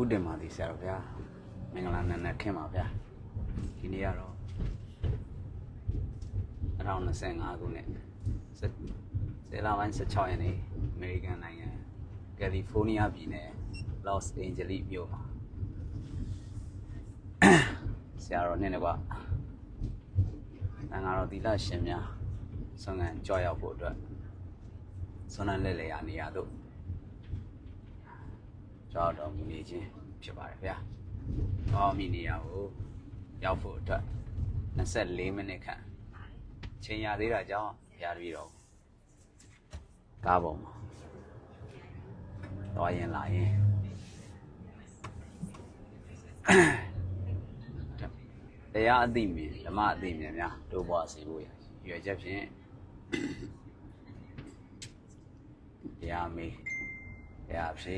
ဥတင်ပါသည်ဆရာတော်ဗျာမင်္ဂလာနံနက်ခင်းပါဗျာဒီနေ့ကတော့2025ခုနှစ်ဇေလပိုင်း16ရက်နေ့အမေရိကန်နိုင်ငံကယ်လီဖိုးနီးယားပြည်နယ်လော့စ်အန်ဂျလိမြို့မှာဆရာတော်နဲ့တကွနိုင်ငံတော်သီလရှင်များဆွမ်းခံကြွရောက်ဖို့အတွက်ဆွမ်းနန်းလက်လေရာနေရာတို့ ကြောက်တော်မူနေခြင်းဖြစ်ပါတယ်ဗျာ။အော်မီနေရာကိုရောက်ဖို့အတွက်24မိနစ်ခန့်ချိန်ရသေးတာကြောင့်ရပြီးတော့ကားပေါ်မှာတော့ရင်လာရင်တရားအသိမြင်ဓမ္မအသိမြင်များတို့ဘွားစီဖို့ရရွယ်ချက်ဖြင့်တရားမေးတရားဖြေ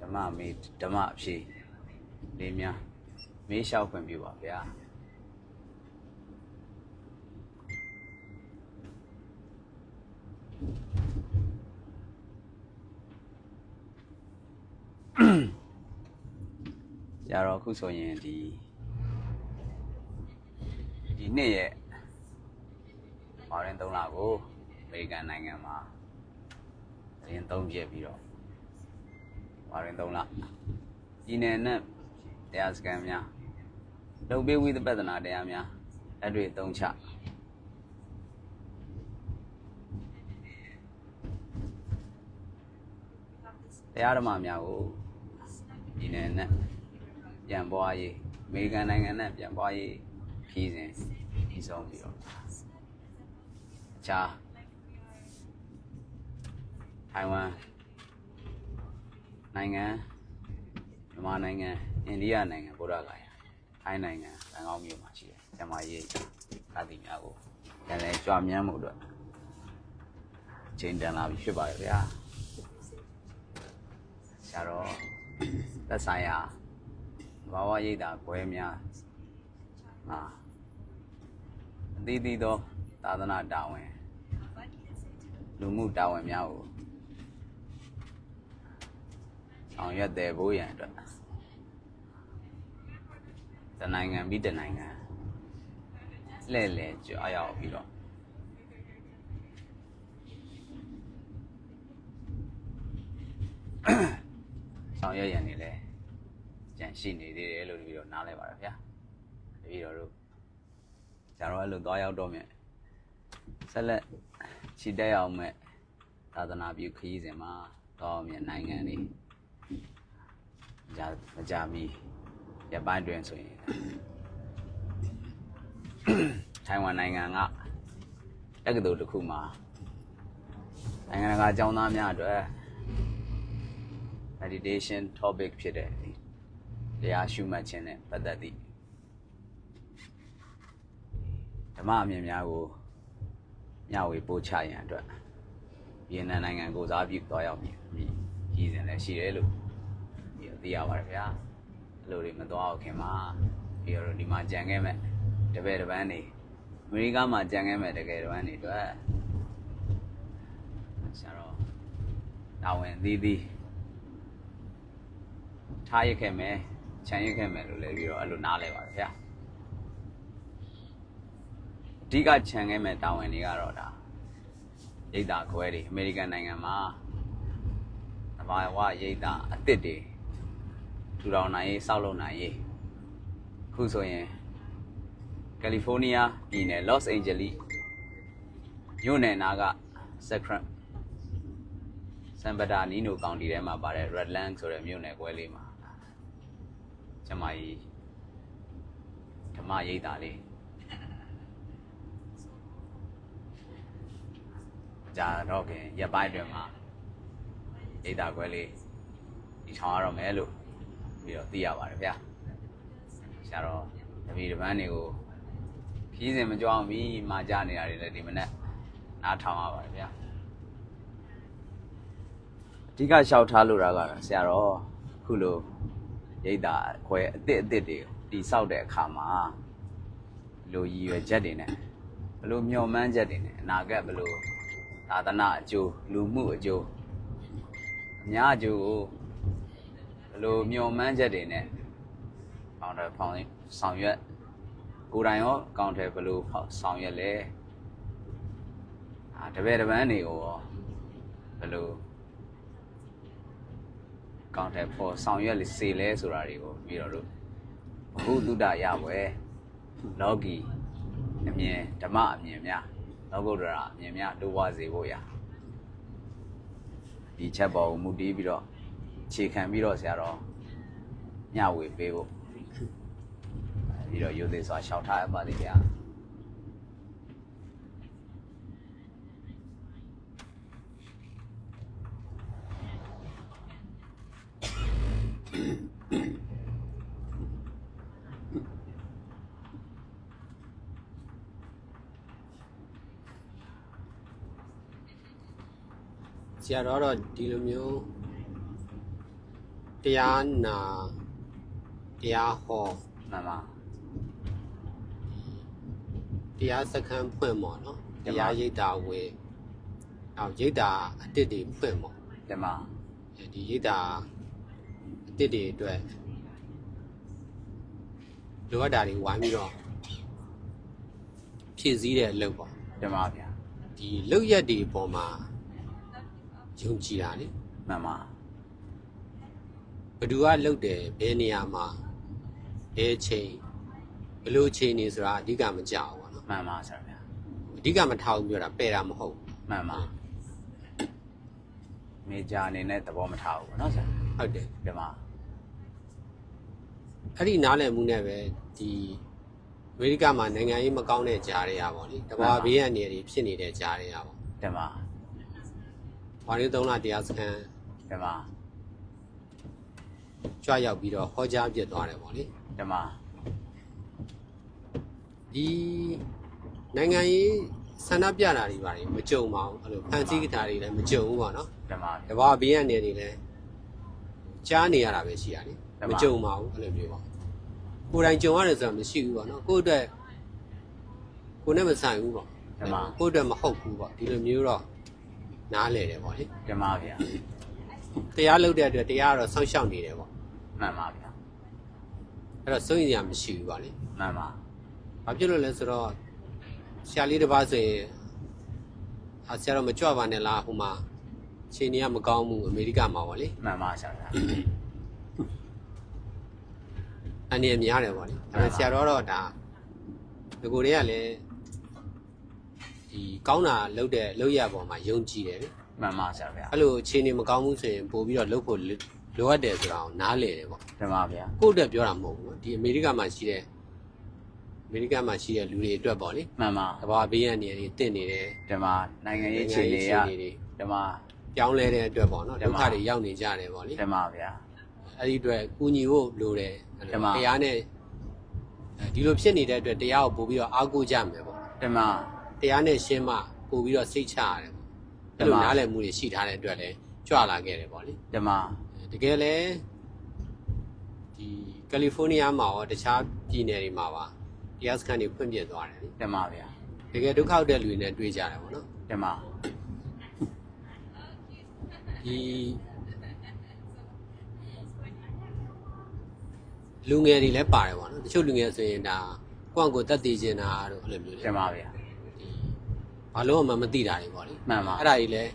ဓမ္မမေးဓမ္မအဖြေလေးများမေးလျှောက်ခွင့်ပြုပါဗျာရတော့အခုဆိုရင်ဒီဒီနေ့ရဲ့မာရင်3လကိုအမေရိကန်နိုင်ငံမှာရင်3ပြည့်ပြီးတော့ ဝါရင်3လဒီနယ်နဲ့တရားစခန်းများလုံပေးဝိသပဿနာတရားများအဲ့တွေသုံးချတရားဓမ္မများကိုဒီနယ်နဲ့ပြန်ပွားရေးအမေရိကန်နိုင်ငံနဲ့ပြန်ပွားရေးခီးစဉ်ပြီးဆုံးပြီးတော့အခြားထိုင်ဝမ် နိုင်ငံမြန်မာနိုင်ငံအိန္ဒိယနိုင်ငံဗုဒ္ဓဂါယာထိုင်းနိုင်ငံဘန်ကောက်မြို့မှာရှိတယ်။ကျမရေးသာတိများကိုပြန်လဲကြွမြန်းမှုအတွက်ချိန်တန်လာပြီဖြစ်ပါရဲ့ဗျာ။ဆရာတော်သက်ဆိုင်ရာဘာဝရိတ်တာကွဲများဟာအသီးသီးသောသာသနာတာဝန်လူမှုတာဝန်များကို ဆောင်ရွက်တယ်ဘိုးရန်အတွက်တနိုင်ငံပြီးတနိုင်ငံလှည့်လည်ကြွားရောက်ပြီးတော့ဆောင်ရွက်ရန်နေလဲကြံရှိနေသေးတယ်လို့ပြီးတော့နားလဲပါရဗျာတပည့်တော်တို့ကျန်တော့အဲ့လိုသွားရောက်တော့မြင်ဆက်လက်ခြိတက်အောင်မဲ့သာသနာပြုခရီးစဉ်မှာတော့မြင်နိုင်ငံတွေ ကြာမကြမီရပိုင်းတွင်ဆိုရင်ထိုင်ဝမ်နိုင်ငံကတက္ကသိုလ်တစ်ခုမှာနိုင်ငံတကာကျောင်းသားများအတွက် meditation topic ဖြစ်တဲ့တရားရှုမှတ်ခြင်းနဲ့ပတ်သက်သည့်ဓမ္မအမြင်များကိုမျှဝေပို့ချရန်အတွက်ဗီယက်နမ်နိုင်ငံကိုစားပြုသွားရောက်မည်ရည်စင်လည်းရှိတယ်လို့ဒီတော့ သိရပါတယ်ဗျာအဲ့လိုတွေမသွားအောင်ခင်မှာပြီးတော့ဒီမှာကြံခဲ့မဲ့တပည့်တစ်ပန်းနေအမေရိကမှာကြံခဲ့မဲ့တကယ်တစ်ပန်းနေအတွက်ဆရာတော်တာဝန်သီးသီးထားရခဲ့မယ်ခြံရခဲ့မယ်လို့လည်းပြီးတော့အဲ့လိုနားလဲပါတယ်ဗျာအဓိကခြံခဲ့မဲ့တာဝန်တွေကတော့ဒါရိတ်တာခွဲတွေအမေရိကန်နိုင်ငံမှာသဘာဝရိတ်တာအစ်စ်တွေ ထူထောင်နိုင်ရေးစောက်လုပ်နိုင်ရေးအခုဆိုရင်ကယ်လီဖိုးနီးယားပြည်နယ်လော့စ်အိန်ဂျလိမြို့နယ်နာကစက်ခရမ်ဆန်ပတာနီနိုကောင်တီထဲမှာပါတဲ့ Redland ဆိုတဲ့မြို့နယ်ကွဲလေးမှာကျမကြီးဓမ္မရိပ်တာလေးကြာတော့ခင်ရက်ပိုင်းအတွင်းမှာရိပ်တာကွဲလေးဒီထောင်ရတော့မယ်လို့ ပြီးတော့သိရပါတယ်ဗျာဆရာတော်တပည့်တပန်းတွေကိုခီးစဉ်မကြောက်ပြီးမာကြနေတာတွေလည်းဒီမနေ့နားထောင်ရပါတယ်ဗျာအဓိကလျှောက်ထားလို့တာကတော့ဆရာတော်ခုလိုရိတ်တာခွဲအစ်စ်အစ်စ်တွေတိဆောက်တဲ့အခါမှာဘလိုရည်ရွယ်ချက်တွေနဲ့ဘလိုမျှော်မှန်းချက်တွေနဲ့အနာဂတ်ဘလိုသာသနာအကျိုးလူမှုအကျိုးအများအကျိုးကိုဘယ် လိုမျောမှန်းချက်တွေနဲ့ကောင်တယ်ဖောင်ဆောင်ရွက်ကိုယ်တိုင်ရောကောင်တယ်ဘယ်လိုဖောင်ဆောင်ရွက်လဲအာတပည့်တပန်းတွေကိုရောဘယ်လိုကောင်တယ်ပေါ်ဆောင်ရွက်စေလဲဆိုတာတွေကိုပြီးတော့လို့ဘုသူတ္တရပွဲလောကီအမြင်ဓမ္မအမြင်များလောကုတ္တရာအမြင်များတိုးပွားစေဖို့ရဒီချက်ပေါ်ကိုမူတည်ပြီးတော့ ခြေခံပြီးတော့ဆရာတော်ညဝေပေးဖို့ပြီးတော့ရိုသေစွာရှောက်ထားရပါလိမ့်ဗျာဆရာတော်တော့ဒီလိုမျိုး တရားနာတရားဟောမှန်ပါတရားစခန်းဖွင့်မော်နော်တမန်တရားရိပ်တာဝေနောက်ရိပ်တာအတစ်တွေဖွင့်မော်တမန်ဒီရိပ်တာအတစ်တွေအတွက်လိုအပ်တာတွေဝိုင်းပြီးတော့ဖြည့်ဆည်းတဲ့အလုပ်ပေါ့တမန်ဗျာဒီလုပ်ရက်တွေအပေါ်မှာယုံကြည်တာလေမှန်ပါ ဘယ်သူကလုပ်တယ်ဘယ်နေရာမှာဘယ်အချိန်ဘယ်လိုအချိန်နေဆိုတာအဓိကမကြောက်ဘူးပေါ့နော်မှန်ပါဆရာဗျာအဓိကမထားဘူးပြောတာပယ်တာမဟုတ်ဘူးမှန်ပါမေဂျာအနေနဲ့သဘောမထားဘူးပေါ့နော်ဆရာဟုတ်တယ်တမန်အဲ့ဒီနားလည်မှုနဲ့ပဲဒီအမေရိကမှာနိုင်ငံရေးမကောင်းတဲ့ကြားတွေကပေါ့လေတဘာဘေးရန်နေတွေဖြစ်နေတဲ့ကြားတွေကပေါ့တမန်ဘာလို့သုံးလတရားစခန်းတမန် ကြွရောက်ပြီးတော့ဟောကြားပြသွားတယ်ပေါ့လေတမန်ဒီနိုင်ငံရေးဆန္ဒပြတာတွေပါမကြုံပါဘူးအဲ့လိုဖန်ဆီးကြတာတွေလည်းမကြုံဘူးပေါ့နော်တမန်တဘာဘေးရန်နေတွေလည်းကြားနေရတာပဲရှိရတယ်တမန်မကြုံပါဘူးအဲ့လိုမျိုးပေါ့ကိုယ်တိုင်ကြုံရတယ်ဆိုတာမရှိဘူးပေါ့နော်ကိုယ့်အတွက်ကိုယ်နဲ့မဆိုင်ဘူးပေါ့တမန်ကိုယ့်အတွက်မဟုတ်ဘူးပေါ့ဒီလိုမျိုးတော့နားလဲတယ်ပေါ့လေတမန်ဗျာတရားလုပ်တဲ့အတွက်တရားကတော့ဆောင်းရှောက်နေတယ်ပေါ့ မှန်ပါဗျာအဲ့တော့စိုးရင်စရာမရှိဘူးပေါ့လေမှန်ပါဘာဖြစ်လို့လဲဆိုတော့ဆရာလေးတစ်ပါးဆိုရင်အာဆရာတော့မကြွပါနဲ့လားဟိုမှာခြေနေကမကောင်းဘူးအမေရိကမှာပေါ့လေမှန်ပါဆရာဗျာအနေနဲ့များတယ်ပေါ့လေဒါပေမဲ့ဆရာတော်ကတော့ဒါဒီကိုတွေကလည်းဒီကောင်းတာလုပ်တဲ့လုပ်ရပေါ်မှာယုံကြည်တယ်လေမှန်ပါဆရာဗျာအဲ့လိုအခြေအနေမကောင်းဘူးဆိုရင်ပို့ပြီးတော့လုပ်ဖို့ လိုအပ်တယ်ဆိုတာကိုနားလည်တယ်ပေါ့တမန်ဗျာကိုယ့်အတွက်ပြောတာမဟုတ်ဘူးနော်ဒီအမေရိကမှာရှိတဲ့အမေရိကမှာရှိတဲ့လူတွေအတွက်ပေါ့လေမှန်ပါတဘာဘေးရန်နေတွေတင့်နေတယ်တမန်နိုင်ငံရေးအခြေအနေရတွေတမန်ပြောင်းလဲတဲ့အတွက်ပေါ့နော်ဓဒုမ္မက္ခတွေရောက်နေကြတယ်ပေါ့လေတမန်ဗျာအဲ့ဒီအတွက်ကူညီဖို့လိုတယ်အဲ့လိုဓမ္မတရားနဲ့အဲဒီလိုဖြစ်နေတဲ့အတွက်တရားကိုပို့ပြီးတော့အားကိုးကြမယ်ပေါ့တမန်တရားနဲ့ရှင်းမှပို့ပြီးတော့စိတ်ချရတယ်ပေါ့အဲ့လိုဓမ္မနားလည်မှုတွေရှိထားတဲ့အတွက်လည်းကြွလာခဲ့တယ်ပေါ့လေတမန် တကယ်လဲဒီကယ်လီဖိုးနီးယားမှာရောတခြားပြည်နယ်တွေမှာပါတရားစခန်းတွေဖွင့်ပြသွားတယ်လေတမန်ဗျာတကယ်ဒုက္ခရောက်တဲ့လူတွေနဲ့တွေ့ကြတယ်ပေါ့နော်တမန်ဒီလူငယ်တွေလည်းပါတယ်ပေါ့နော်တချို့လူငယ်ဆိုရင်ဒါကိုယ့်အကိုယ်တက်တည်ခြင်းတာတို့အဲ့လိုမျိုးလေတမန်ဗျာဒီဘာလို့မှမသိတာတွေပေါ့လေမှန်ပါအဲ့ဒါကြီးလည်း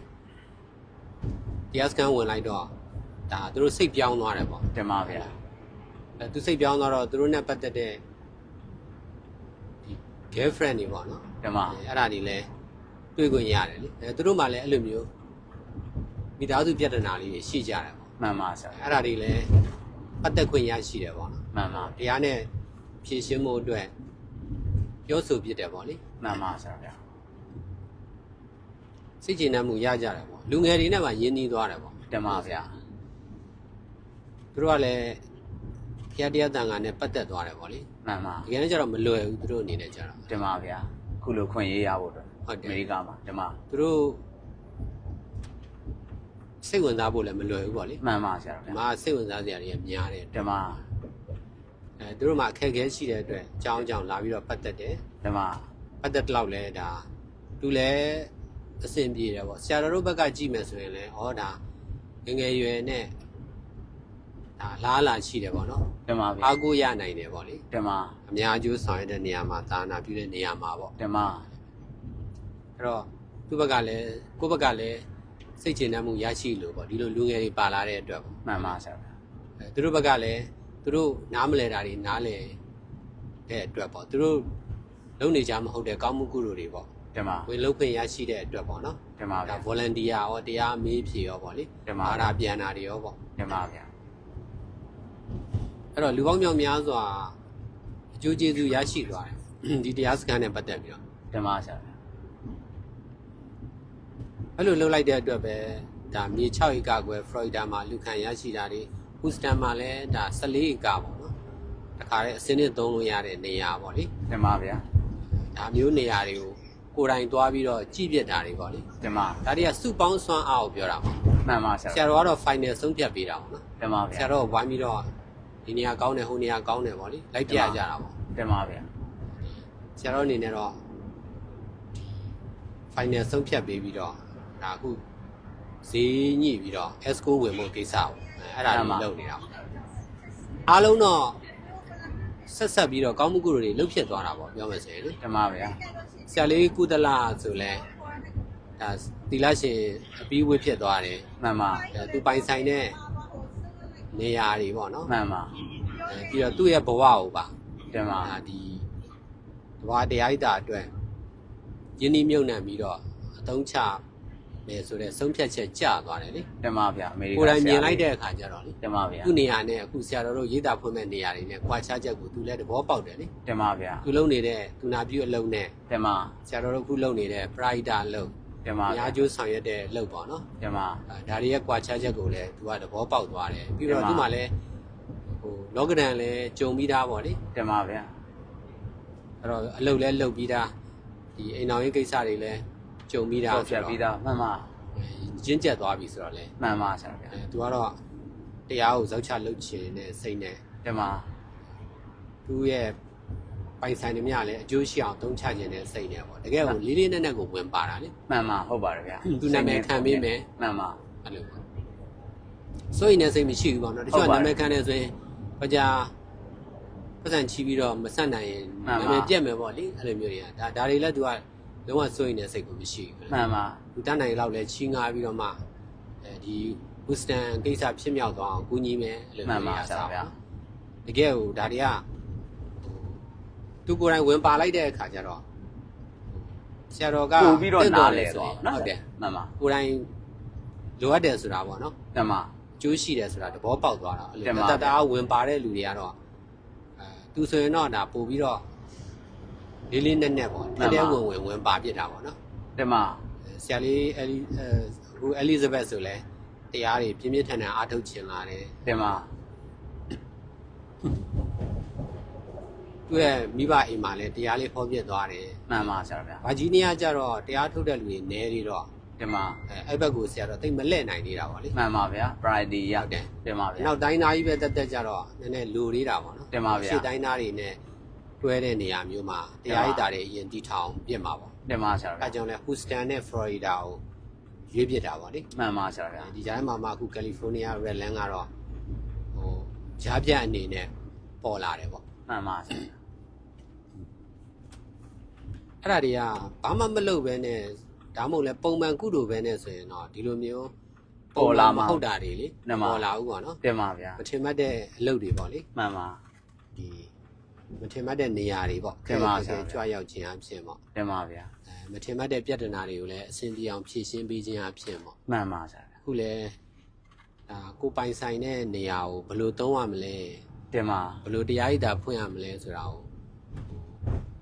တရားစခန်းဝင်လိုက်တော့ ဒါသူတို့စိတ်ပြောင်းသွားတယ်ပေါ့တမန်ဗျာအဲသူစိတ်ပြောင်းသွားတော့သူတို့နဲ့ပတ်သက်တဲ့ဒီ girlfriend တွေပေါ့နော်တမန်အဲအဲ့ဒါတွေလည်းတွေ့ခွင့်ရတယ်လေအဲသူတို့မှလည်းအဲ့လိုမျိုးမိသားစုပြဿနာလေးတွေရှိကြတယ်ပေါ့မှန်ပါဆရာအဲ့ဒါတွေလည်းပတ်သက်ခွင့်ရရှိတယ်ပေါ့နော်မှန်ပါတရားနဲ့ဖြည့်ရှင်းမှုအတွက်ပြောဆိုဖြစ်တယ်ပေါ့လေမှန်ပါဆရာဗျာစိတ်ကျေနပ်မှုရကြတယ်ပေါ့လူငယ်တွေနဲ့မှယဉ်နီးသွားတယ်ပေါ့တမန်ဗျာ သူတို့ကလည်းဖျားတရားတန်ခါနဲ့ပတ်သက်သွားတယ်ပေါ့လေမှန်ပါဒီကနေ့ကျတော့မလွယ်ဘူးသူတို့အနေနဲ့ကျတော့တမန်ဗျာခုလိုခွင့်ရေးရဖို့အတွက်ဟုတ်တယ်အမေရိကမှာတမန်သူတို့စိတ်ဝင်စားဖို့လည်းမလွယ်ဘူးပေါ့လေမှန်ပါဆရာဒီဗျာမှာစိတ်ဝင်စားစရာတွေကများတယ်တမန်အဲသူတို့မှအခက်အခဲရှိတဲ့အတွက်အကြောင်းအကြောင်းလာပြီးတော့ပတ်သက်တယ်တမန်ပတ်သက်တော့လဲဒါသူလည်းအဆင်ပြေတယ်ပေါ့ဆရာတော်တို့ဘက်ကကြည့်မယ်ဆိုရင်လည်းဩဒါငယ်ငယ်ရွယ်နဲ့ ဒါဒါလားလာရှိတယ်ပေါ့နော်တင်ပါဗျာအားကိုးရနိုင်တယ်ပေါ့လေတင်ပါအများအကျိုးဆောင်ရတဲ့နေရာမှာသာနာပြုတဲ့နေရာမှာပေါ့တင်ပါအဲ့တော့သူ့ဘက်ကလည်းကိုယ့်ဘက်ကလည်းစိတ်ချနှံမှုရရှိလို့ပေါ့ဒီလိုလူငယ်တွေပါလာတဲ့အတွက်ပေါ့မှန်ပါဆရာဗျာအဲသူတို့ဘက်ကလည်းသူတို့နားမလဲတာတွေနားလဲတဲ့အတွက်ပေါ့သူတို့လုံနေကြမဟုတ်တဲ့ကောင်းမှုကုသိုလ်တွေပေါ့တင်ပါဝင်လုပ်ခွင့်ရရှိတဲ့အတွက်ပေါ့နော်တင်ပါဗျာဒါ volunteer ရောတရားမေးဖြေရောပေါ့လေတင်ပါအာရာပြန်တာတွေရောပေါ့တင်ပါဗျာ အဲ့တော့လူပေါင်းမြောက်များစွာအကျိုးကျေးဇူးရရှိသွားတယ်ဒီတရားစခန်းနဲ့ပတ်သက်ပြီးတော့တင်ပါဆရာဗျာအဲ့လိုလှုပ်လိုက်တဲ့အတွက်ပဲဒါမြေ6ဧကကွယ်ဖလော်ရီဒါမှာလူခံရရှိတာတွေဟူစတန်မှာလည်းဒါ14ဧကပေါ့နော်တခါတည်းအစင်းနဲ့သုံးလို့ရတဲ့နေရာပေါ့လေတင်ပါဗျာဒါမျိုးနေရာတွေကိုကိုယ်တိုင်သွားပြီးတော့ကြည့်ပြတာတွေပေါ့လေတင်ပါဒါတွေကစုပေါင်းစွမ်းအားကိုပြောတာပေါ့မှန်ပါဆရာဆရာတော်ကတော့ final ဆုံးဖြတ်ပေးတာပေါ့နော်တင်ပါဆဗျာရာတော်ကဝိုင်းပြီးတော့ ဒီနေရာကောင်းတယ်ဟိုနေရာကောင်းတယ်ပေါ့လေလိုက်ပြကြတာပေါ့တင်ပါဗျာဆရာတော်အနေနဲ့တော့ final ဆုံးဖြတ်ပေးပြီးတော့ဒါအခုဈေးညှိပြီးတော့ esco ဝင်ဖို့ကိစ္စပေါ့အဲ့ဒါတွေလုပ်နေတာပေါ့အားလုံးတော့ဆက်ဆက်ပြီးတော့ကောင်းမှုကုသိုလ်တွေလှုပ်ဖြစ်သွားတာပေါ့ပြောမယ်ဆိုရင်လေတင်ပါဗျာဆရာလေးကုသလာဆိုလဲဒါသီလရှင်အပြီးဝိဖြစ်သွားတယ်မှန်ပါအဲသူပိုင်ဆိုင်တဲ့ နေရာတွေပေါ့နော်မှန်ပါအဲပြီးတော့သူ့ရဲ့ဘဝကိုပါတင်ပါဒါဒီဘဝတရားဣတာအတွက်ယင်းနှိမြုပ်နှံပြီးတော့အသုံးချမယ်ဆိုတဲ့ဆုံးဖြတ်ချက်ကျသွားတယ်လေတင်ပါဗျာအမေရိကန်ကိုယ်တိုင်မြင်လိုက်တဲ့အခါကျတော့လေတင်ပါဗျာသူ့နေရာနဲ့အခုဆရာတော်တို့ရေးတာဖွင့်မဲ့နေရာတွေနဲ့ခွာခြားချက်ကိုသူလည်းသဘောပေါက်တယ်လေတင်ပါဗျာသူလုံနေတဲ့သူနာပြုအလုပ်နဲ့တင်ပါဆရာတော်တို့အခုလုပ်နေတဲ့ pride အလုပ်တင် ပါအဗျာများကျိုးဆောင်ရွက်တဲ့အလုပ်ပေါ့နော်တင်ပါအဲဒါတွေရဲ့ကွာခြားချက်ကိုလည်းသူကသဘောပေါက်သွားတယ်ပြီးတော့တင်ပါသူ့မှာလည်းဟိုလောကဒဏ်လည်းကြုံပြီးသားပေါ့လေတင်ပါဗျာအဲ့တော့အလုပ်လည်းလုပ်ပြီးသားဒီအိမ်တော်ရေးကိစ္စတွေလည်းကြုံပြီးသားဆော့ဖြတ်ပြီးသားမှန်ပါရင်းကျက်သွားပြီဆိုတော့လေမှန်ပါဆရာဗျာအဲသူကတော့တရားကိုဇောက်ချလုပ်ချင်တဲ့စိတ်နဲ့တင်ပါသူ့ရဲ့ ပိုင်ဆိုင်တွေမြလည်းအကျိုးရှိအောင်သုံးချခြင်းတဲ့စိတ်နဲ့ပေါ့တကယ်ကိုလေးလေးနက်နက်ကိုဝင်ပါတာလေမှန်ပါဟုတ်ပါတယ်ဗျာသူနာမည်ခံပေးမယ်မှန်ပါအဲ့လိုပေါ့စိုးရင်လည်းစိတ်မရှိဘူးပေါ့နော်တချို့ကနာမည်ခံနေဆိုရင်ဘာကြာပတ်စံချီပြီးတော့မဆက်နိုင်ရင်နာမည်ပြက်မယ်ပေါ့လေအဲ့လိုမျိုးတွေကဒါဒါတွေလည်းသူကလုံးဝစိုးရင်တဲ့စိတ်ကိုမရှိဘူးမှန်ပါလူတန်းနိုင်လောက်လဲချီးငှားပြီးတော့မှအဲဒီဝစ်စတန်ကိစ္စဖြစ်မြောက်သွားအောင်ကူညီမယ်အဲ့လိုမှန်မျိုးပါရဆရာစားဗျာတကယ်ကိုဒါတွေကဟို သူကိုယ်တိုင်ဝင်ပါလိုက်တဲ့အခါကျတော့ဆရာတော်ကပို့ပြီးတော့တင့်နားတော်လဲဆိုသွားရင်ပါနော်ဟုတ်တယ်မှန်ပါကိုယ်တိုင်လိုအပ်တယ်ဆိုတာပေါ့နော်မှန်ပါအကျိုးရှိတယ်ဆိုတာသဘောပေါက်သွားတာအဲ့တင်လိုပါတတတာဝင်ပါတဲ့လူတွေကတော့အဲသူဆိုရင်တော့ဒါပို့ပြီးတော့လေးလေးနက်နက်ပေါ့တဲတဲဝင်ဝင်ဝင်ပါပြစ်တာပေါ့နော်တင်ပါဆရာလေးအဲလီအဲအခုအဲလီဇဘက်ဆိုလဲတရားတွေပြင်းပြင်းထန်ထန်အားထုတ်ခြင်းလာတယ်တင်ပါ သူ့ရဲ့မိဘအိမ်မှာလဲတရားလေးဖော်ပြသွားတယ်မှန်ပါဆရာဗျာဗာဂျီးနီးယားကျတော့တရားထုတ်တဲ့လူတွေနဲနေတော့တင်ပါအဲအဲ့ဘက်ကိုဆရာတော့တိတ်မလဲ့နိုင်နေတာပေါ့လေမှန်ပါဗျာ Friday ရဟုတ်တယ်တင်ပါဗျာနောက်တိုင်းသားကြီးပဲတက်တက်ကြတော့နည်းနည်းလူသေးတာပေါ့နော်တင်ပါဗျာရှေ့တိုင်းသားတွေနဲ့တွဲတဲ့နေရာမျိုးမှာတရားရည်တာတွေအရင်တီထောင်ပြစ်မှာပေါ့တင်ပါဆရာအဲဗျာကြောင့်လဲဟူစတန်နဲ့ဖလော်ရီဒါကိုရွေးပြစ်တာပေါ့လေမှန်ပါဆရာဗျာဒီကြားထဲမှာမှအခုကယ်လီဖိုးနီးယားရက်လန်ကတော့ဟိုဂျားပြတ်အနေနဲ့ပေါ်လာတယ်ပေါ့ မှန်ပါဆရာဗျာအဲ့ဒါတွေကဘာမှမလုပ်ဘဲနဲ့ဒါမှမဟုတ်လဲပုံမှန်ကုသိုလ်ပဲနဲ့ဆိုရင်တော့ဒီလိုမျိုးပေါ်လာမှာမဟုတ်တာတွေလေမှန်ပါပေါ်လာဦးပေါ့နော်တင်ပါဗျာမထင်မှတ်တဲ့အလုပ်တွေပေါ့လေမှန်ပါဒီမထင်မှတ်တဲ့နေရာတွေပေါ့တင်ပါဆရာကြွရောက်ခြင်းအဖြစ်ပေါ့တင်ပါဗျာအဲမထင်မှတ်တဲ့ပြဿနာတွေကိုလည်းအဆင်ပြေအောင်ဖြေရှင်းပေးခြင်းအဖြစ်ပေါ့မှန်ပါဆရာဗျာအခုလဲဒါကိုပိုင်ဆိုင်တဲ့နေရာကိုဘယ်လိုသုံးရမလဲ တင်ပါဘယ်လိုတရားရည်တာဖွင့်ရမလဲဆိုတာကို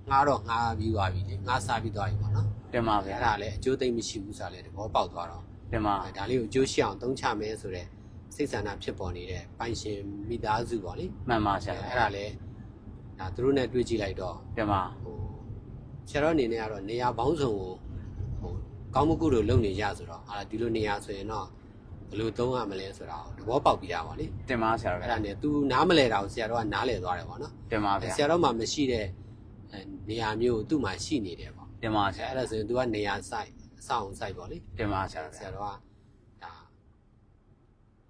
ငားတော့ငားပြီးသွားပြီလေငားစားပြီးသွားပြီပေါ့နော်တင်ပါဗျာအဲ့ဒါလည်းအကျိုးသိမ့်မရှိဘူးဆိုတာလည်းသဘောပေါက်သွားတော့တင်ပါအဲဒါလေးကိုအကျိုးရှိအောင်သုံးချမယ်ဆိုတော့စိတ်ဆန္ဒဖြစ်ပေါ်နေတဲ့ပိုင်ရှင်မိသားစုပေါ့လေမှန်ပါဆအဲရာဗျာအဲ့ဒါလည်းဒါသူတို့နဲ့တွေ့ကြည့်လိုက်တော့တင်ပါဟိုဆရာတော်အနေနဲ့ကတော့နေရာပေါင်းစုံကိုဟိုကောင်းမှုကုသိုလ်လုပ်နေကြဆိုတော့အာဒီလိုနေရာဆိုရင်တော့ ဘယ်လိုသုံးရမလဲဆိုတာကိုသဘောပေါက်ပြီးတာပါလေတင်ပါဆရာအဲ့ဗျာဒါနဲ့ तू နားမလဲတာကိုဆရာတော်ကနားလဲသွားတယ်ပေါ့နော်တင်ပါဗျာဆရာတော်မှမရှိတဲ့အဲနေရာမျိုးကိုသူ့မှာရှိနေတယ်ပေါ့တင်ပါဆအဲရာအဲ့ဒါဆိုရင် तू ကနေရာဆိုင်အဆောင်ဆိုင်ပေါ့လေတင်ပါဆရာဆဗျာရာတော်ကဒါ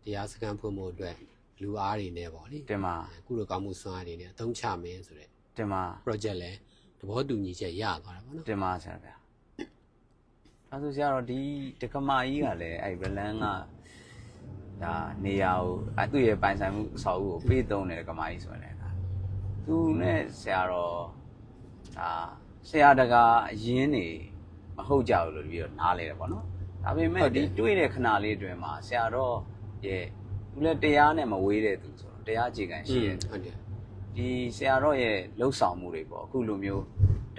တရားစခန်းဖွင့်ဖို့အတွက်လူအားတွေနဲ့ပေါ့လေတင်ပါကုလိုကောင်းမှုစွမ်းအားတွေနဲ့အသုံးချမယ်ဆိုတဲ့တင်ပါ project လဲသဘောတူညီချက်ရသွားတာပေါ့နော်တင်ပါဆရာဗျာအဲဆိုဆရာတော့ဒီတက္ကမကြီးကလည်းအဲ့ဗလန်က ဒါနေရာကိုအသူ့ရဲ့ပိုင်ဆိုင်မှုအဆောက်အဦကိုပေးသုံးတယ်တက္ကမကြီးဆိုရင်လည်းဒါသူနဲ့ဆရာတော့ဒါဆရာတကာအရင်နေမဟုတ်ကြဘူးလို့ပြီးတော့နားလေတယ်ပေါ့နော်ဒါပေမဲ့ဒီတွေ့တဲ့ခဏလေးအတွင်းမှာဆရာတော့ရဲ့သူလည်းတရားနဲ့မဝေးတဲ့သူဆိုတော့တရားကြည်ကန်ရှိရဲ့ဟုတ်တယ်ဒီဆရာတော်ရဲ့လှုပ်ဆောင်မှုတွေပေါ့အခုလိုမျိုး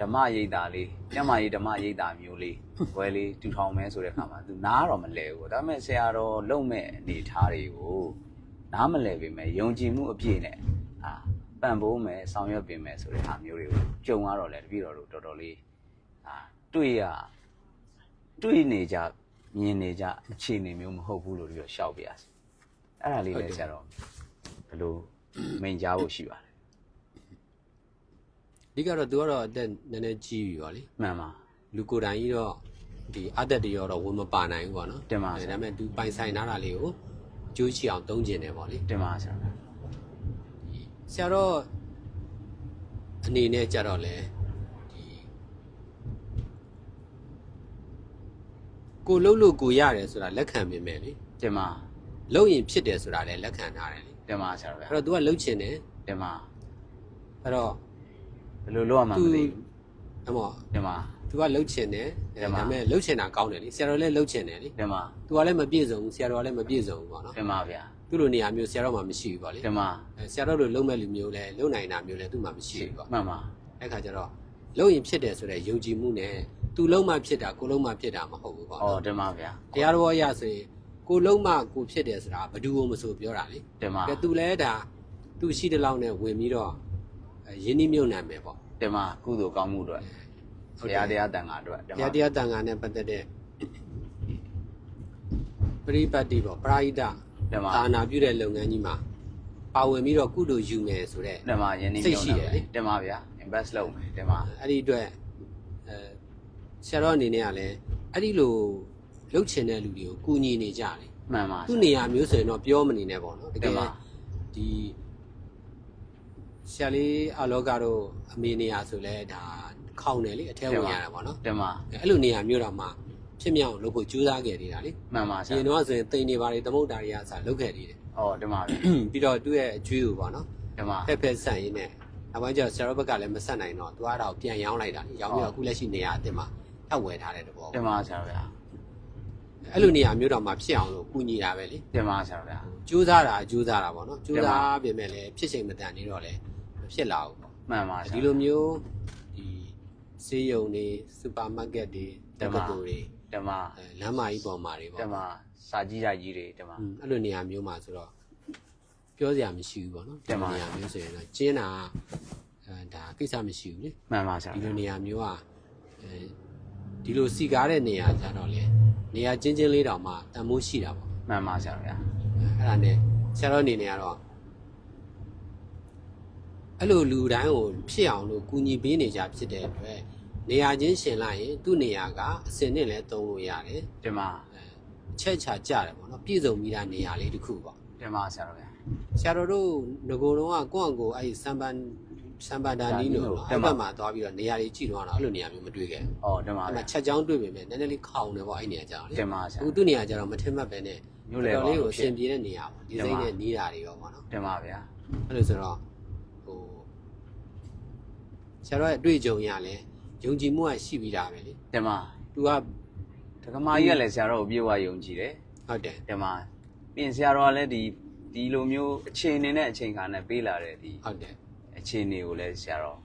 ဓမ္မရိပ်တာလေးကျမ်းမာရေးဓမ္မရိပ်တာမျိုးလေးဝယ်လေးတူထောင်မဲဆိုတဲ့ခါမှာသူနားတော့မလဲဘူးဒါပေမဲ့ဆရာတော်လုံမဲ့အနေထားတွေကိုနားမလဲပေမဲ့ယုံကြည်မှုအပြည့်နဲ့အာပံ့ပိုးမယ်ဆောင်ရွက်ပေးမယ်ဆိုတဲ့အားမျိုးတွေကိုကြုံရတော့လေတပည့်တော်တို့တော်တော်လေးအာတွေ့ရတွေ့နေကြမြင်နေကြအခြေအနေမျိုးမဟုတ်ဘူးလို့ပြောရှောက်ပြရစီအဲ့ဒါလေးလည်းဆရာတော်ဘယ်လိုမိန်ကြားဖို့ရှိပါလဲ အဓိကတော့သူကတော့အသက်နည်းနည်းကြီးပြီပါလေမှန်ပါလူကိုယ်တိုင်ကြီးတော့ဒီအသက်တရောတော့ဝင်မပါနိုင်ဘူးပေါ့နော်တင်ပါဆအဲရာဒါပေမဲ့သူပိုင်ဆိုင်ထားတာလေးကိုကျိုးချီအောင်သုံးကျင်တယ်ပေါ့လေတင်ပါဆရာဆရာတော့အနေနဲ့ကြတော့လေဒီကိုလှုပ်လို့ကိုရတယ်ဆိုတာလက်ခံမိမယ်လေတင်ပါလှုပ်ရင်ဖြစ်တယ်ဆိုတာလည်းလက်ခံထားတယ်လေတင်ပါဆရာဗျာအဲ့တော့ तू ကလှုပ်ချင်တယ်တင်ပါအဲ့တော့ ဘယ်လိုလုပ်ရမှာမ तू သိ အမော ဘူးတင်ပါ तू ကလှုပ်ချင်တယ်အဲ တင်ပါ ဒါပေမဲ့လှုပ်ချင်တာကောင်းတယ်လေဆရာတော်လည်းလှုပ်ချင်တယ်လေ တင်ပါ तू ကလည်းမပြည့်စုံဘူးဆရာတော်ကလည်းမပြည့်စုံဘူးပေါ့နော် တင်ပါဗျာ သူ့လိုနေရာမျိုးဆရာတော်မှမရှိဘူးပေါ့လေ တင်ပါ အဲဆရာတော်လိုလှုပ်မဲ့လူမျိုးလည်းလှုပ်နိုင်တာမျိုးလည်းသူ့မှာမရှိဘူးပေါ့ မှန်ပါ အဲ့ခါကျတော့လှုပ်ရင်ဖြစ်တယ်ဆိုတဲ့ယုံကြည်မှုနဲ့သူလှုပ်မှဖြစ်တာကိုလှုပ်မှဖြစ်တာမဟုတ်ဘူးပေါ့ ဩ နော် တင်ပါဗျာ တရားတော်အရဆိုရင်ကိုလှုပ်မှကိုဖြစ်တယ်ဆိုတာဘယ်သူမှမဆိုပြောတာလေ တင်ပါ ကဲသူလည်းဒါသူရှိတဲ့လောက်နဲ့ဝင်ပြီးတော့အဲ ရင်းနှီးမြုပ်နှံမယ်ပေါ့တင်ပါကုသိုလ်ကောင်းမှုအတွက်ဘုရားတရားတန်ခါအတွက်တင်တပါရားတရားတန်ခါနဲ့ပတ်သက်တဲ့ပရိပတ်တိပေါ့ပရာဟိတတင်ပါသာနာပြုတဲ့လုပ်ငန်းကြီးမှာပါဝင်ပြီးတော့ကုသိုလ်ယူမယ်ဆိုတဲ့တင်ပါယင်းနေစိတ်မျိုးရှိတယ်လေတင်ပါဗျာ invest လုပ်မယ်တင်ပါအဲ့ဒီအတွက်အဲဆရာတော်အနေနဲ့ကလည်းအဲ့ဒီလိုလှုပ်ချင်တဲ့လူတွေကိုကူညီနေကြတယ်မှန်ပါသူ့နေရာမျိုးဆိုရင်တော့ပြောမနေနဲ့ပေါ့နော်တကတင်ယ်ပါဒီ ဆရာလေးအလောကတော့အမေနေရာဆိုလဲဒါခေါင်းတယ်လေအထက်ဝင်ရတာပေါ့နော်တင်ပါအဲ့လိုနေရာမျိုးတော့မှဖြစ်မြောက်လုပ်ဖို့ကြိုးစားခဲ့နေတာလေမှန်ပါဆရာရင်တော့ဆိုရင်တိန်နေပါလေသမုတ်တာတွေကစလုပ်ခဲ့သေးတယ်ဩတင်ပါဗျာပြီးတော့သူ့ရဲ့အကျွေးကိုပေါ့နော်တင်ပါဖက်ဖက်ဆန့်ရင်းနဲ့နောက်ပိုင်းကျတော့ဆရာတော်ဘက်ကလည်းမဆက်နိုင်တော့သူကတော့ပြန်ရောင်းလိုက်တာလေရောင်းပြီးတော့အခုလက်ရှိနေရာအစ်စ်မှာထပ်ဝယ်ထားတဲ့တဘောတင်ပါဆရာဗျာအဲ့လိုနေရာမျိုးတော့မှဖြစ်အောင်လို့ကူညီတာပဲလေတင်ပါဆရာဗျာကြိုးစားတာကြိုးစားတာပေါ့နော်ကြိုးတင်ပါစားပြင်မဲ့လည်းဖြစ်ချိန်မတန်နေတော့လည်း မဖြစ်လာဘူးပေါ့မှန်ပါဆရာဒီလိုမျိုးဒီစေးရုံတွေစူပါမားကတ်တွေတတင်က္ပါကသိုလ်တွေတင်ပါအဲလမ်းမကြီးပေါ်မှာတွေပေါ့တင်ပါစာကြီးတိုက်ကြီးတွေတင်ပါอืมအဲ့လိုနေရာမျိုးမှာဆိုတော့ပြောစရာမရှိဘူးပေါ့နော်တင်ပါဒီလိုနေရာမျိုးဆိုရင်တော့ကျင်းတာအဲဒါကိစ္စမရှိဘူးလေမှန်ပါဆရာဒီဗျာလိုနေရာမျိုးကအဲဒီလိုစီကားတဲ့နေရာကြတော့လေနေရာချင်းချင်းလေးတောင်မှတန်မိုးရှိတာပေါ့မှန်ပါဆရာဗျာအဲ့ဒါနဲ့ဆရာတော်အနေနဲ့ကတော့ အဲ့လိုလူတိုင်းကိုဖြစ်အောင်လို့ကူညီပေးနေကြဖြစ်တဲ့အတွက်နေရာချင်းရှင်လိုက်ရင်သူ့နေရာကအစင်နဲ့လည်းသုံးလို့ရတယ်တင်ပါအချက်ချကြတယ်ပေါ့နော်ပြည့်စုံပြီးသားနေရာလေးတစ်ခုပေါ့တင်ပါဆရာဗျာဆရာတော်တို့ငကိုယ်တော့ကကိုယ့်အကိုအဲ့ဒီစံပန်စံပန်ဒါနီးလို့တင်အဲ့ပါဘက်မှာသွားပြီးတော့နေရာတွေကြည့်တော့အဲ့လိုနေရာမျိုးမတွေ့ခဲ့ဘူးဩတင်ပါအဲ့ဗျာမှာချက်ချောင်းတွေ့ပေမဲ့နည်းနည်းလေးခေါင်တယ်ပေါ့အဲ့နေရာကြောင်လေတင်ပါဆရာအခုသူ့နေရာကျတော့မထင်မှတ်ပဲနဲ့မြို့လေတော်ပါလေးကိုလို့အဖြဆစ်င်ပြေတဲ့နေရာပေါ့ဒီစိမ့်နဲ့နီးတာတွေရောပေါ့နော်တင်ပါဗျာအဲ့လိုဆိုတော့ဟို ဆရာတော်ရဲ့အတွေ့အကြုံရလဲယုံကြည်မှုကရှိပြီးသားပဲလေတင်ပါ तू ကတက္ကမကြီးကလည်းဆရာတော်ကိုပြေဝယုံကြည်တယ်ဟုတ်တယ်တင်ပါပြင်ဆရာတော်ကလည်းဒီဒီလိုမျိုးအချိန်နေနဲ့အချိန်ခါနဲ့ပေးလာတဲ့ဒီဟုတ်တယ်အချိန်တွေကိုလည်းဆရာတော်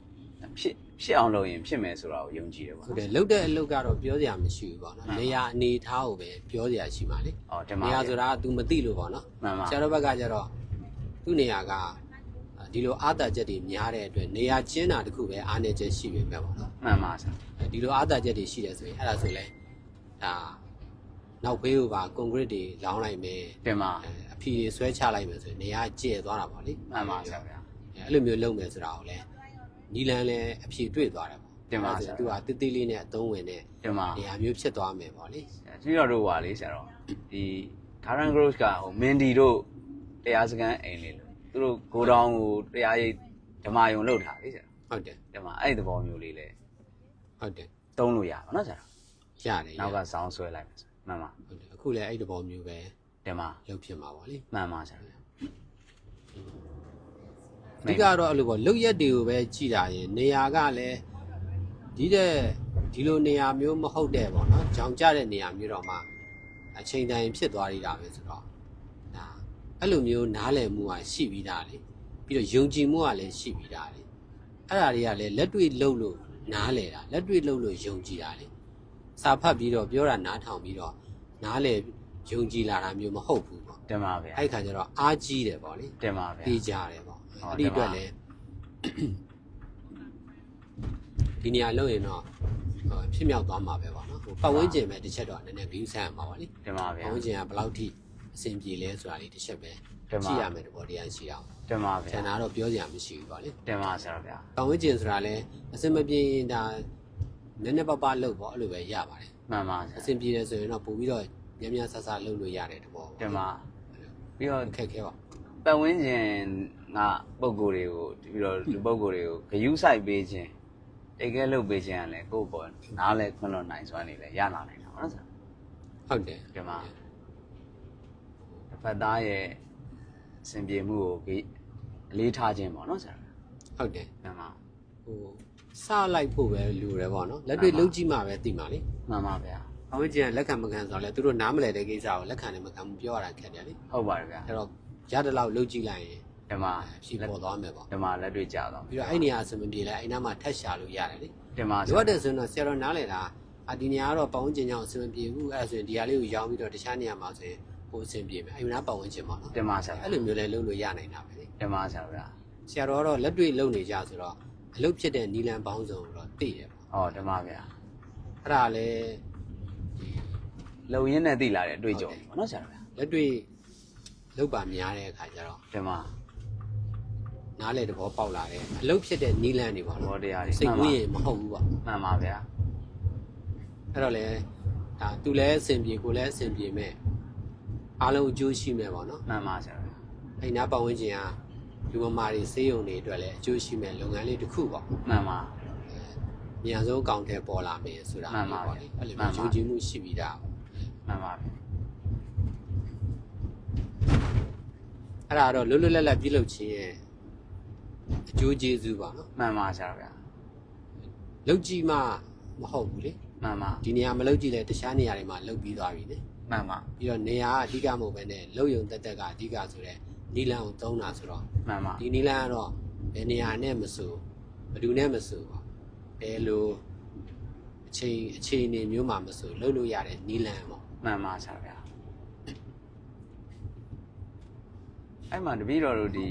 ဖြစ်ဖြစ်အောင်လုပ်ရင်ဖြစ်မယ်ဆိုတာကိုယုံကြည်တယ်ပေါ့ဟုတ်နော်တယ်လှုပ်တဲ့အလုပ်ကတော့ပြောစရာမရှိဘူးပေါ့နော်မှန်ပါနေရာအနေထားကိုပဲပြောစရာရှိပါလေဩတင်ပါနေရာဗျာဆိုတာက तू မသိလို့ပေါ့နော်မှန်ပါဆရာတော်ဘက်ကကျတော့သူ့နေရာက ဒီလိုအာသာချက်တွေများတဲ့အတွက်နေရာချင်းတာတစ်ခုပဲအားနေချက်ရှိပေမဲ့ပေါ့နော်မှန်ပါဆရာဒီလိုအာသာချက်တွေရှိတယ်ဆိုရင်အဲ့ဒါဆိုလဲဒါနောက်ဘေးကိုပါကွန်ကရစ်တွေလောင်းလိုက်မယ်တင်ပါအဲအဖီတွေဆွဲချလိုက်မယ်ဆိုရင်နေရာကျဲသွားတာပေါ့လေမှန်ပါဆရာဗျာအဲအဲ့လိုမျိုးလုပ်မယ်ဆိုတာကိုလဲနီလန်းလဲအဖီတွေ့သွားတယ်ပေါ့တင်ပါအဲ့ဆရာဒါဆိုသူကတိတိလေးနဲ့အသုံးဝင်တဲ့တင်ပါနေရာမျိုးဖြစ်သွားမယ်ပေါ့လေကျွေးတော်တို့ပါလေဆရာတော်ဒီ current growth ကဟို Mindy တို့တရားစခန်းအိမ်လေးလို့ သူတို့ကိုတောင်ကိုတရားရိပ်ဓမ္မယုံလောက်ထားလေဆရာဟုတ်တယ်ဓမ္မအဲ့ဒီသဘောမျိုးလေးလေဟုတ်တယ်တုံးလို့ရပါနော်ဆရာရတယ်နောက်ကစောင်းဆွဲလိုက်မယ်ဆိုမှန်ပါဟုတ်တယ်အခုလည်းအဲ့ဒီဘောမျိုးပဲဓမ္မလုပ်ဖြစ်မှာပါလေမှန်ပါဆရာအဓိကတော့အဲ့လိုပေါ့လုတ်ရက်တွေကိုပဲကြည်တာရင်နေရာကလည်းဒီတဲ့ဒီလိုနေရာမျိုးမဟုတ်တဲ့ပေါ့နော်ကြောင်ကြတဲ့နေရာမျိုးတော့မှအချိန်တိုင်းဖြစ်သွားရတာပဲဆိုတော့ဒါ အဲ့လိုမျိုးနားလည်မှုကရှိပြီးသားလေပြီးတော့ယုံကြည်မှုကလည်းရှိပြီးသားလေအဲ့ဒါတွေကလည်းလက်တွေ့လှုပ်လို့နားလည်တာလက်တွေ့လှုပ်လို့ယုံကြည်တာလေစာဖတ်ပြီးတော့ပြောတာနားထောင်ပြီးတော့နားလည်ယုံကြည်လာတာမျိုးမဟုတ်ဘူးပေါ့တင်ပါဗျာအဲ့ဒီခါကျတော့အားကြီးတယ်ပေါ့လေတင်ပါဗျာသိကြတယ်ပေါ့ဟုတ်အဲ့တယ်ဒီအတွက်ပါလည်းဒီနေရာလုံးရင်တော့ဟိုဖြစ်မြောက်သွားမှာပဲပေါ့နော်ဟိုပတ်ဝန်းကျင်ပဲတစ်ချက်တော့နည်းနည်းဂရုစိုက်ရမှာပါလေတင်ပါဗျာပတ်ဝန်းကျင်ကဘယ်လောက်ထိ အဆင်ပြေလဲဆိုတာလေးတစ်ချက်ပဲတင်ပါကြည့်ရမယ်တဘောတရားရှိအောင်တင်ပါကျဗျာန်တာတော့ပြောစရာမရှိဘူးပေါ့လေတင်ပါဆရာဗျာပတ်ဝန်းကျင်ဆိုတာလည်းအဆင်မပြေရင်ဒါနည်းနည်းပါးပါးလုပ်ပေါ့အဲ့လိုပဲရပါတယ်မှန်ပါဆရာအဆင်ပြေတယ်ဆိုရင်တော့ပို့ပြီးတော့များများဆဆလုပ်လို့ရတယ်တဘောပေါ့တင်ပါပြီးတော့အခက်ခဲပါပတ်ဝန်းကျင်ကပုံကိုယ်တွေကိုပြီးတော့ဒီပုံကိုယ်တွေကိုဂယူးဆိုင်ပေးခြင်းတိတ်ကဲလုပ်ပေးခြင်းကလည်းကိုယ့်ပေါ်နားလဲခွင့်လွှတ်နိုင်စွမ်းနေလဲရလာနိုင်တာပါနော်ဆရာဟုတ်တယ်တင် ပါတစ်ဖက်သားရဲ့အစဉ်ပြေမှုကိုဂိအလေးထားခြင်းပေါ့နော်ဆရာဟုတ်တယ်တင်ပါဟိုစလိုက်ဖို့ပဲလူတယ်ပေါ့နော်လက်တွေ့လုံးကြည့်မှပဲသိမှာလေမှန်ပါဗျာအဝိဇ္ဇာလက်ခံမခံဆိုတော့လေသူတို့နားမလဲတဲ့ကိစ္စကိုလက်ခံတယ်မခံဘူးပြောရတာခက်တယ်လေဟုတ်ပါတယ်ဗျာအဲ့တော့ရတဲ့လောက်လုံးကြည့်လိုက်ရင်တင်ပါဖြေပေါ်သွားမယ်ပေါ့တင်ပါလက်တွေ့ကြတော့ပြီးတော့အဲ့နေရာအစမပြေလဲအဲ့နားမှာထက်ရှာလို့ရတယ်လေတင်ပါလိုအပ်တယ်ဆိုရင်တော့ဆရာတော်နားလဲတာအဒီနေရာကတော့ပတ်ဝန်းကျင်ကြောင့်အစမပြေဘူးအဲ့ဒါဆိုရင်ဒီဟာလေးကိုရောင်းပြီးတော့တခြားနေရာမှာဆိုရင် ဟိုအဆင်ပြေမယ်အဲ့ဒီနားပတ်ဝန်းကျင်ပေါ့နော်တင်ပါဆရာအဲ့လိုမျိုးလဲလုပ်လို့ရနိုင်တာပဲလေတင်ပါဆရာဗျာဆရာတော်ကတော့လက်တွေ့လုပ်နေကြဆိုတော့အလုပ်ဖြစ်တဲ့နီလန်ပေါင်းစုံကိုတော့သိတယ်ပေါ့ဟောတင်ပါဗျာအဲ့ဒါလည်းလုံရင်းနဲ့သိလာတဲ့အတွေ့အကြုံပေါ့နော်ဆရာဗျာလက်တွေ့လောက်ပါများတဲ့အခါကျတော့တင်ပါနားလေတဘောပေါက်လာတယ်အလုတ်ဖြစ်တဲ့နီလန်းတွေပေါ့ဘောနော်တရားတွေစိတ်ကူးရင်မဟုတ်ဘူးပေါ့မှန်ပါဗျာအဲ့တော့လေဒါသူလည်းအဆင်ပြေကိုလည်းအဆင်ပြေမဲ့ အားလုံးအကျိုးရှိမဲ့ပေါ့နော်မှန်ပါဆရာဗျာအဲ့နာပတ်ဝန်းကျင်ကလူမမာတွေစေးရုံတွေအတွက်လည်းအကျိုးရှိမဲ့လုပ်ငန်းလေးတစ်ခုပေါ့မှန်ပါအများဆုံးအကောင့်ထဲပေါ်လာမယ်ဆိုတာမှန်ပါပေါ့လေအဲ့လိုမှန်မျိုးပါယုံကြည်မှုရှိပြီးသားပေါ့မှန်ပါဗျာအဲ့ဒါတော့လွတ်လွတ်လပ်လပ်ပြုလုပ်ခြင်းရဲ့အကျိုးကျေးဇူးပါနော်မှန်ပါဆရာဗျာလုပ်ကြည့်မှမဟုတ်ဘူးလေမှန်ပါဒီနေရာမလုပ်ကြည့်လဲတခြားနေရာတွေမှာလုပ်ပြီးသွားပြီလေ မှန်ပါပြီးတော့နေရာကအဓိကမဟုတ်ပဲနဲ့လုပ်ယုံတက်တက်ကအဓိကဆိုတဲ့နီလန်ကိုသုံးတာဆိုတော့မှန်ပါဒီနီလန်ကတော့ဘယ်နေရာနဲ့မဆိုဘယ်သူနဲ့မဆိုပါဘယ်လိုအချိန်အချိန်နေမျိုးမှမဆိုလုပ်လို့ရတဲ့နီလန်ပေါ့မှန်ပါဆရာဗျာအဲ့မှာတပည့်တော်တို့ဒီ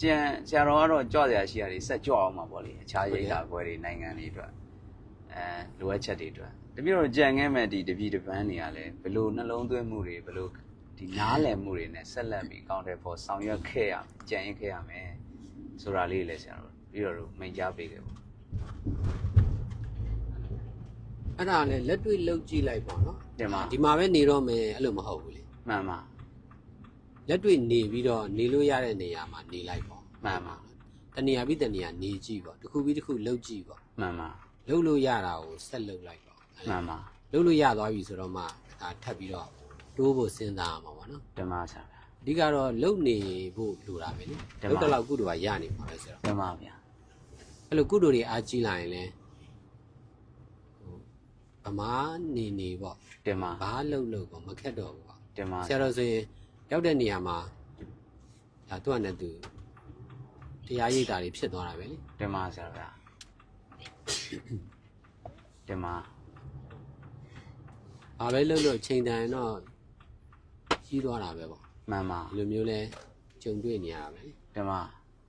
ကျန်ဆရာတော်ကတော့ကြွစရာရှိတာတွေဆက်ကြွအောင်မှာပေါ့လေအခြားရိတ်တာဘွဲတွေနိုင်ငံတွေအတွက်အဲလိုအပ်ချက်တွေအတွက် တပည့်တော်ကြံခဲ့မဲ့ဒီတပည့်တပန်းတွေကလည်းဘယ်လိုနှလုံးသွင်းမှုတွေဘယ်လိုဒီနားလည်မှုတွေနဲ့ဆက်လက်ပြီးကောင်းတဲ့ပေါ်ဆောင်ရွက်ခဲ့ရမယ်ကြံရင်ခဲ့ရမယ်ဆိုတာလေးလည်းဆရာတော်ပြီးတော့မိန့်ကြားပေးခဲ့ပါအဲ့ဒါလည်းလက်တွေ့လုပ်ကြည့်လိုက်ပေါ့နော်တင်ပါဒီမှာပဲနေတော့မယ်အဲ့လိုမဟုတ်ဘူးလေမှန်ပါလက်တွေ့နေပြီးတော့နေလို့ရတဲ့နေရာမှာနေလိုက်ပေါ့မှန်ပါတနေရာပြီးတနေရာနေကြည့်ပေါ့တစ်ခုပြီးတစ်ခုလုပ်ကြည့်ပေါ့မှန်ပါလုပ်လို့ရတာကိုဆက်လုပ်လိုက်ပေါ့အဲ့ မှလိုန်ပါလုပ်လို့ရသွားပြီဆိုတော့မှဒါထပ်ပြီးတော့တိုးဖို့စဉ်းစားရမှာပေါ့နော်တင်ပါဆရာဗျာအဓိကတော့လုံနေဖို့လိုတာပဲလေတင်ပါလုံတစ်လောက်ကုသိုလ်ကရနေမှာပဲဆိုတော့တင်ပါဗျာအဲ့လိုကုသိုလ်တွေအားကြီးလာရင်လည်းဟိုဗမာနေနေပေါ့တင်ပါဘာလုံလုံပေါ့မခက်တော့ဘူးပေါ့တင်ပါဆရာတော်ဆိုရင်ရောက်တဲ့နေရာမှာဒါသူ့အနေနဲ့သူတရားရိပ်တာတွေဖြစ်သွားတာပဲလေတင်ပါဆရာဗျာတင်ပါ ဘာပဲလုံလို့ချိန်တန်တော့ကြီးသွားတာပဲပေါ့မှန်ပါဒီလိုမျိုးလဲကြုံတွေ့နေရတာပဲလေတင်ပါ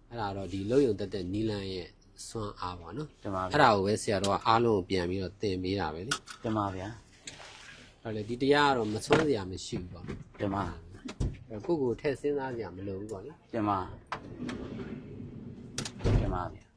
အဲ့ဒါတော့ဒီလုံယုံတက်တဲ့နီလန်ရဲ့စွမ်းအားပေါ့နော်တင်ပါအဲ့ဒါကိုပဲဆရာတော်ကအားလုံးကိုပြန်ပြီးတော့သင်ပေးတာပဲလေတင်ပါဗျာအဲ့လေဒီတရားကတော့မစွမ်းစရာမရှိဘူးပေါ့နော်တင်ပါအဲ့ကိုယ့်ကိုယ်ထည့်စဉ်းစားစရာမလိုဘူးပေါ့နော်တင်ပါတင်ပါဗျာ